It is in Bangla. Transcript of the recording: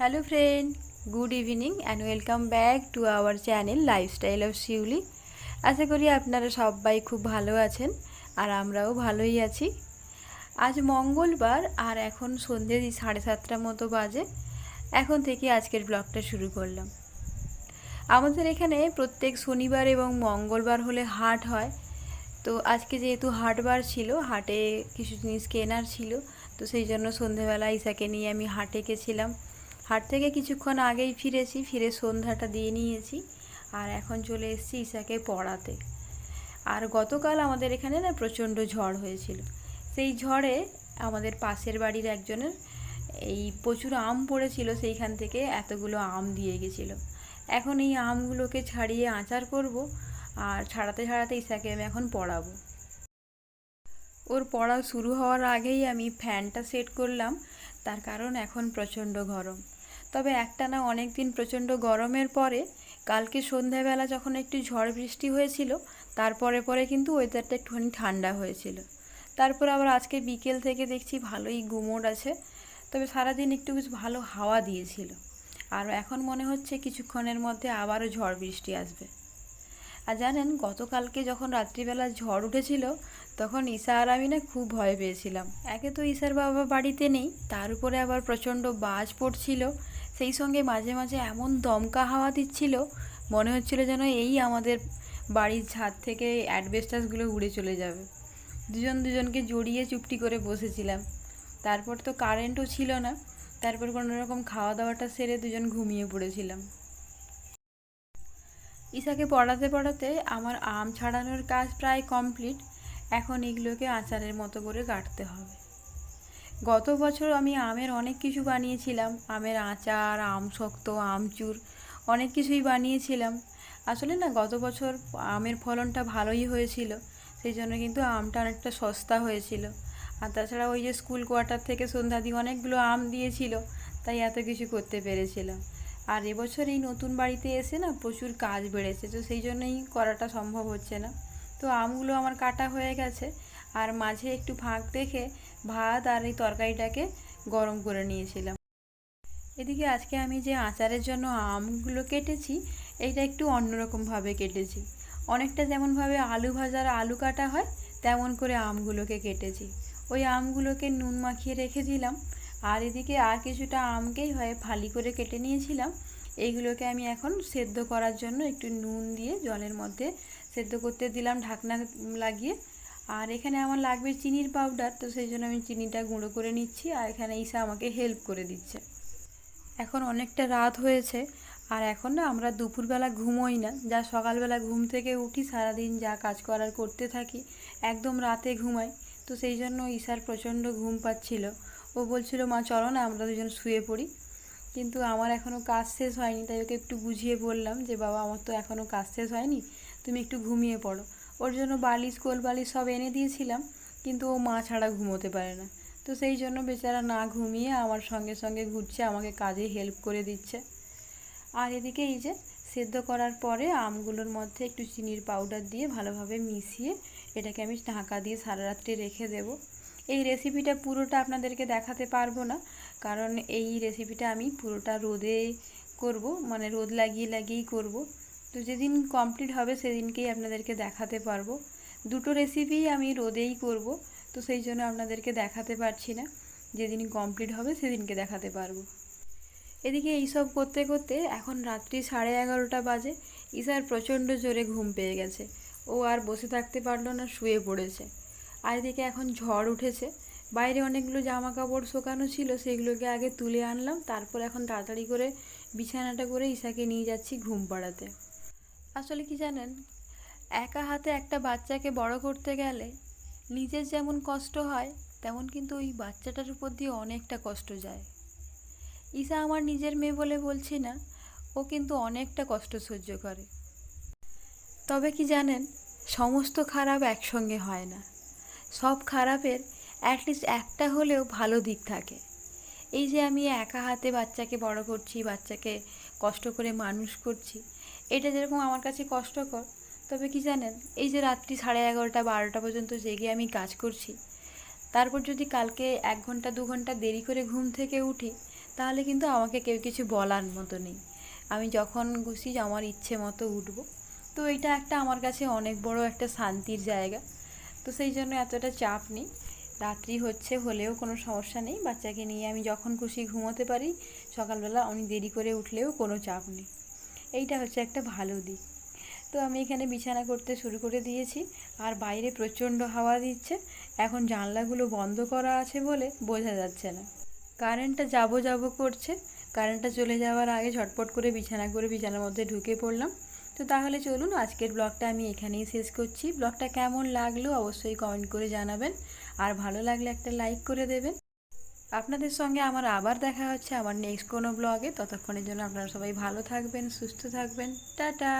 Hello friend good evening and welcome back to our channel lifestyle of Shiuli আশা করি আপনারা সবাই খুব ভালো আছেন আর আমরাও ভালোই আছি। আজ মঙ্গলবার আর এখন সন্ধে সাড়ে সাতটার মতো বাজে। এখন থেকে আজকের ব্লগটা শুরু করলাম। আমাদের এখানে প্রত্যেক শনিবার এবং মঙ্গলবার হলে হাট হয়। তো আজকে যেহেতু হাটবার ছিল, হাটে কিছু জিনিস কেনার ছিল, তো সেই জন্য সন্ধেবেলা ইসাকে নিয়ে আমি হাটে গেছিলাম। হাট থেকে কিছুক্ষণ আগেই ফিরেছি, ফিরে সন্ধ্যাটা দিয়ে নিয়েছি। আর এখন চলে এসেছি ইসাকে পড়াতে। আর গতকাল আমাদের এখানে না প্রচণ্ড ঝড় হয়েছিল। সেই ঝড়ে আমাদের পাশের বাড়ির একজনের এই প্রচুর আম পড়েছিল, সেইখান থেকে এতগুলো আম দিয়ে গেছিল। এখন এই আমগুলোকে ছাড়িয়ে আচার করব আর ছাড়াতে ছাড়াতে ইসাকে আমি এখন পড়াবো। ওর পড়া শুরু হওয়ার আগেই আমি ফ্যানটা সেট করলাম। তার কারণ এখন প্রচণ্ড গরম। তবে একটা না অনেক দিন প্রচণ্ড গরমের পরে কালকে সন্ধ্যাবেলা যখন একটু ঝড় বৃষ্টি হয়েছিল তারপরে পরে কিন্তু ওয়েদারটা একটুখানি ঠান্ডা হয়েছিল। তারপর আবার আজকে বিকেল থেকে দেখছি ভালোই গুমোট আছে, তবে সারাদিন একটু বেশ ভালো হাওয়া দিয়েছিল। আর এখন মনে হচ্ছে কিছুক্ষণের মধ্যে আবারও ঝড় বৃষ্টি আসবে। আর জানেন, গতকালকে যখন রাত্রিবেলা ঝড় উঠেছিল, তখন ঈশা আর আমি না খুব ভয় পেয়েছিলাম। একে তো ঈশার বাবা বাড়িতে নেই, তার উপরে আবার প্রচণ্ড বাজ পড়ছিল সেই সঙ্গে মাঝে মাঝে এমন দমকা হাওয়া দিচ্ছিল, মনে হচ্ছিল যেন এই আমাদের বাড়ির ছাদ থেকে অ্যাডভেস্টাসগুলো উড়ে চলে যাবে। দুজন দুজনকে জড়িয়ে চুপটি করে বসেছিলাম। তারপর তো কারেন্টও ছিল না, তারপর কোনো রকম খাওয়া দাওয়াটা সেরে দুজন ঘুমিয়ে পড়েছিলাম। ঈশাকে পড়াতে পড়াতে আমার আম ছাড়ানোর কাজ প্রায় কমপ্লিট, এখন এগুলোকে আচারের মতো করে কাটতে হবে। গত বছর আমি আমের অনেক কিছু বানিয়েছিলাম। আমের আচার, আম শক্ত, আমচুর অনেক কিছুই বানিয়েছিলাম। আসলে না, গত বছর আমের ফলনটা ভালোই হয়েছিল সেই জন্য কিন্তু আমটা অনেকটা সস্তা হয়েছিল। আর তাছাড়া ওই যে স্কুল কোয়ার্টার থেকে সন্ধ্যাদি অনেকগুলো আম দিয়েছিল, তাই এত কিছু করতে পেরেছিলাম। আর এবছর এই নতুন বাড়িতে এসে না প্রচুর কাজ বেড়েছে, তো সেই জন্যই করাটা সম্ভব হচ্ছে না। তো আমগুলো আমার কাটা হয়ে গেছে আর মাঝে একটু ফাঁক দেখে ভাত আর এই তরকারিটাকে গরম করে নিয়েছিলাম। এদিকে আজকে আমি যে আচারের জন্য আমগুলো কেটেছি, এইটা একটু অন্যরকমভাবে কেটেছি। অনেকটা যেমনভাবে আলু ভাজার আলু কাটা হয়, তেমন করে আমগুলোকে কেটেছি। ওই আমগুলোকে নুন মাখিয়ে রেখে দিলাম। আর এদিকে আর কিছুটা আমকেই হয় ফালি করে কেটে নিয়েছিলাম। এইগুলোকে আমি এখন সেদ্ধ করার জন্য একটু নুন দিয়ে জলের মধ্যে সেদ্ধ করতে দিলাম, ঢাকনা লাগিয়ে আর এখানে আমার লাগবে চিনির পাউডার তো সেই জন্য আমি চিনিটা গুঁড়ো করে নিচ্ছি আর এখানে ঈশা আমাকে হেল্প করে দিচ্ছে। এখন অনেকটা রাত হয়েছে আর এখন না আমরা দুপুরবেলা ঘুমোই না, যা সকালবেলা ঘুম থেকে উঠি সারাদিন যা কাজ করার করতে থাকি, একদম রাতে ঘুমাই। তো সেই জন্য ঈশার প্রচণ্ড ঘুম পাচ্ছিল। ও বলছিল, মা, চলো না, আমরা দুজন শুয়ে পড়ি। কিন্তু আমার এখনও কাজ শেষ হয়নি, তাই ওকে একটু বুঝিয়ে বললাম যে, বাবা, আমার তো এখনও কাজ শেষ হয়নি, তুমি একটু ঘুমিয়ে পড়ো। ওর জন্য বালিশ, কোল বালিশ সব এনে দিয়েছিলাম, কিন্তু ও মা ছাড়া ঘুমোতে পারে না। তো সেই জন্য বেচারা না ঘুমিয়ে আমার সঙ্গে সঙ্গে ঘুরছে, আমাকে কাজে হেল্প করে দিচ্ছে। আর এদিকে এই যে সেদ্ধ করার পরে আমগুলোর মধ্যে একটু চিনির পাউডার দিয়ে ভালোভাবে মিশিয়ে এটাকে আমি ঢাকা দিয়ে সারা রাত্রি রেখে দেবো। এই রেসিপিটা পুরোটা আপনাদেরকে দেখাতে পারব না, কারণ এই রেসিপিটা আমি পুরোটা রোদে করব মানে রোদ লাগিয়ে লাগিয়েই করব। তো যেদিন কমপ্লিট হবে সেদিনকেই আপনাদেরকে দেখাতে পারব। দুটো রেসিপিই আমি রোদেই করব, তো সেই জন্য আপনাদেরকে দেখাতে পারছি না। যেদিন কমপ্লিট হবে সেদিনকে দেখাতে পারব। এদিকে এইসব করতে করতে এখন রাত্রি সাড়ে এগারোটা বাজে। ঈশার প্রচণ্ড জোরে ঘুম পেয়ে গেছে। ও আর বসে থাকতে পারল না, শুয়ে পড়েছে। আর এদিকে এখন ঝড় উঠেছে। বাইরে অনেকগুলো জামা কাপড় শোকানো ছিল, সেগুলোকে আগে তুলে আনলাম। তারপর এখন তাড়াতাড়ি করে বিছানাটা করে ঈশাকে নিয়ে যাচ্ছি ঘুম পাড়াতে। আসলে কি জানেন? একা হাতে একটা বাচ্চাকে বড় করতে গেলে নিজের যেমন কষ্ট হয়, তেমন কিন্তু ওই বাচ্চাটার উপর দিয়ে অনেকটা কষ্ট যায়। ঈশা আমার নিজের মেয়ে বলে বলছি না, ও কিন্তু অনেকটা কষ্ট সহ্য করে। তবে কি জানেন, সমস্ত খারাপ একসঙ্গে হয় না। সব খারাপের অ্যাটলিস্ট একটা হলেও ভালো দিক থাকে। এই যে আমি একা হাতে বাচ্চাকে বড় করছি, বাচ্চাকে কষ্ট করে মানুষ করছি এটা যেরকম আমার কাছে কষ্টকর, তবে কি জানেন, এই যে রাত্রি সাড়ে এগারোটা বারোটা পর্যন্ত জেগে আমি কাজ করছি, তারপর যদি কালকে এক ঘণ্টা দু ঘণ্টা দেরি করে ঘুম থেকে উঠি, তাহলে কিন্তু আমাকে কেউ কিছু বলার মতো নেই। আমি যখন খুশি আমার ইচ্ছে মতো উঠবো, তো এটা একটা আমার কাছে অনেক বড় একটা শান্তির জায়গা। তো সেই জন্য এতটা চাপ নেই, রাত্রি হচ্ছে হলেও কোনো সমস্যা নেই, বাচ্চাকে নিয়ে আমি যখন খুশি ঘুমোতে পারি, সকালবেলা আমি দেরি করে উঠলেও কোনো চাপ নেই। এইটা হচ্ছে একটা ভালো দিক। তো আমি এখানে বিছানা করতে শুরু করে দিয়েছি, আর বাইরে প্রচণ্ড হাওয়া দিচ্ছে। এখন জানলাগুলো বন্ধ করা আছে বলে বোঝা যাচ্ছে না। কারেন্টটা যাব যাব করছে। কারেন্টটা চলে যাওয়ার আগে ঝটপট করে বিছানা করে বিছানার মধ্যে ঢুকে পড়লাম। তো তাহলে চলুন আজকের ব্লগটা আমি এখানেই শেষ করছি। ব্লগটা কেমন লাগল অবশ্যই কমেন্ট করে জানাবেন, আর ভালো লাগলে একটা লাইক করে দেবেন। আপনাদের সঙ্গে আমার আবার দেখা হচ্ছে আমার নেক্সট কোনো ব্লগে ততক্ষণের জন্য আপনারা সবাই ভালো থাকবেন, সুস্থ থাকবেন। টাটা!